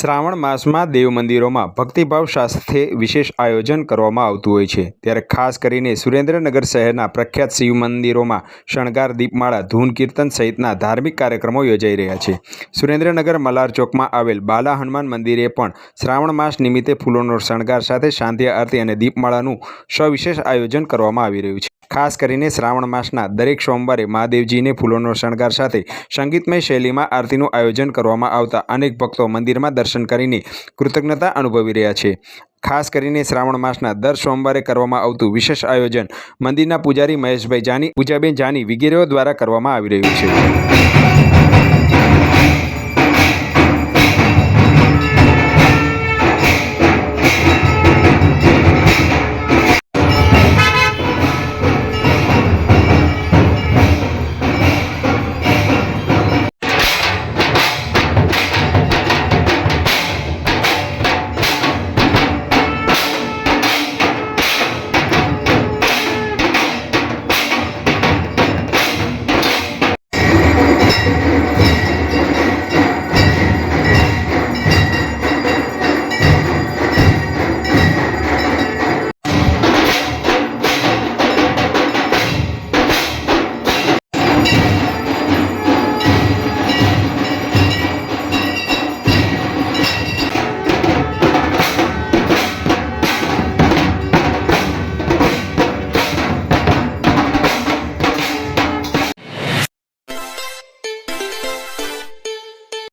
શ્રાવણ માસમાં દેવ મંદિરોમાં ભક્તિભાવ સાથે વિશેષ આયોજન કરવામાં આવતું હોય છે. ત્યારે ખાસ કરીને સુરેન્દ્રનગર શહેરના પ્રખ્યાત શિવ મંદિરોમાં શણગાર દીપમાળા ધૂન કીર્તન સહિતના ધાર્મિક કાર્યક્રમો યોજાઈ રહ્યા છે. સુરેન્દ્રનગર મલાર ચોકમાં આવેલ બાલા હનુમાન મંદિરે પણ શ્રાવણ માસ નિમિત્તે ફૂલોનો શણગાર સાથે શાંતિ આરતી અને દીપમાળાનું સવિશેષ આયોજન કરવામાં આવી રહ્યું છે. ખાસ કરીને શ્રાવણ માસના દરેક સોમવારે મહાદેવજીને ફૂલોનો શણગાર સાથે સંગીતમય શૈલીમાં આરતીનું આયોજન કરવામાં આવતા અનેક ભક્તો મંદિરમાં દર્શન કરીને કૃતજ્ઞતા અનુભવી રહ્યા છે. ખાસ કરીને શ્રાવણ માસના દર સોમવારે કરવામાં આવતું વિશેષ આયોજન મંદિરના પૂજારી મહેશભાઈ જાની, પૂજાબેન જાની વગેરેઓ દ્વારા કરવામાં આવી રહ્યું છે.